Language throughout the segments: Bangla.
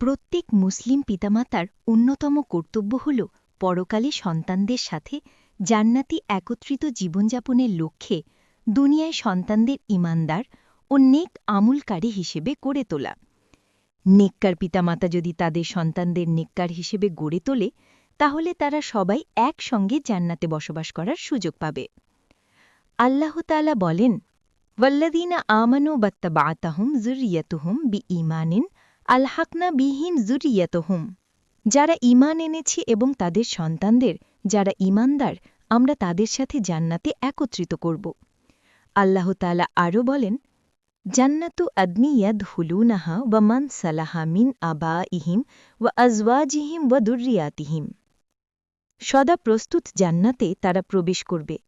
প্রত্যেক মুসলিম পিতামাতার অন্যতম কর্তব্য হল পরকালে সন্তানদের সাথে জান্নাতি একত্রিত জীবনযাপনের লক্ষ্যে দুনিয়ায় সন্তানদের ইমানদার ও নেক আমুলকারী হিসেবে গড়ে তোলা। নেককার পিতামাতা যদি তাদের সন্তানদের নেককার হিসেবে গড়ে তোলে, তাহলে তারা সবাই একসঙ্গে জান্নাতে বসবাস করার সুযোগ পাবে। আল্লাহ তাআলা বলেন ওয়াল্লাদিনা আমানু বাত্তাবাতাহুম জুরিয়াতুহুম বি ইমানিন আলহাকনা বিহিম জুরিয়াতহুম। যারা ঈমান এনেছি এবং তাদের সন্তানদের, যারা ঈমানদার, আমরা তাদের সাথে জান্নাতে একত্রিত করব। আল্লাহ তাআলা আরও বলেন, জান্নাতু আদনিয়াদ হুলুনাহা ওয়া মান সালাহা মিন আবা ইহিম ওয়া আজওয়াজিহিম ওয়া দুর্রিয়াতিহিম। সদা প্রস্তুত জান্নাতে তারা প্রবেশ করবে।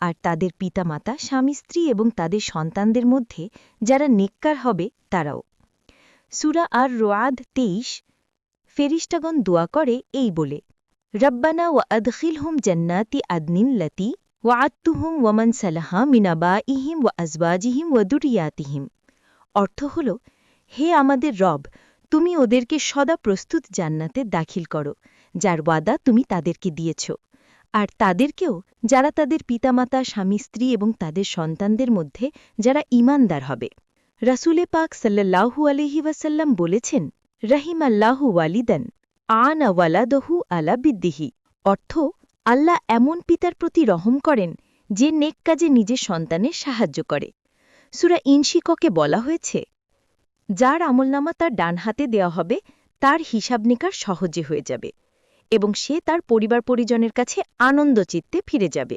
আর তাদের পিতামাতা স্বামী স্ত্রী এবং তাদের সন্তানদের মধ্যে যারা নেককার হবে, তারাও। সুরা আর রোয়াদ তেইশ ফেরিস্টাগণ দোয়া করে এই বলে, রব্বানা ওয়া আদখিল হুম জান্নাতি আদনিন লতি ওয়া আত্তুহুম ওয়ামান সালাহা মিনাবা ইহিম ওয়া আজবাজিহিম ওয়া দুরিয়াতিহিম অর্থ হল, হে আমাদের রব, তুমি ওদেরকে সদা প্রস্তুত জান্নাতে দাখিল করো, যার ওয়াদা তুমি তাদেরকে দিয়েছ। আর তাদেরকেও, যারা তাদের পিতামাতা, স্বামী, স্ত্রী এবং তাদের সন্তানদের মধ্যে যারা ঈমানদার হবে রাসুলে পাক সাল্লাহু আলহি ওয়াসাল্লাম বলেছেন রহিম আল্লাহু ওয়ালিদান, আন ওয়ালাদহু আলা বিদ্দিহি। অর্থ, আল্লাহ এমন পিতার প্রতি রহম করেন, যে নেক কাজে নিজের সন্তানের সাহায্য করে। সুরা ইনশিককে বলা হয়েছে, যার আমলনামা তার ডান হাতে দেওয়া হবে, তার হিসাব নিকার সহজে হয়ে যাবে এবং সে তার পরিবার পরিজনের কাছে আনন্দচিত্তে ফিরে যাবে।